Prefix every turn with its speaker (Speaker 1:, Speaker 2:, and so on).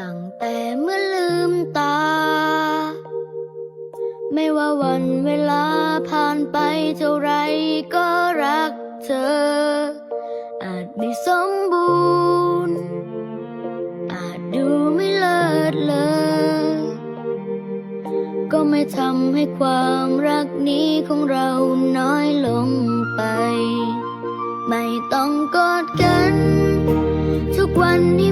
Speaker 1: ตั้งแต่เมื่อลืมตา ไม่ว่าวันเวลาผ่านไปเท่าไรก็รักเธอ อาจไม่สมบูรณ์ อาจดูไม่เลิศเลอก็ไม่ทำให้ความรักนี้ของเราน้อยลงไป ไม่ต้องกอดกัน ทุกวันที่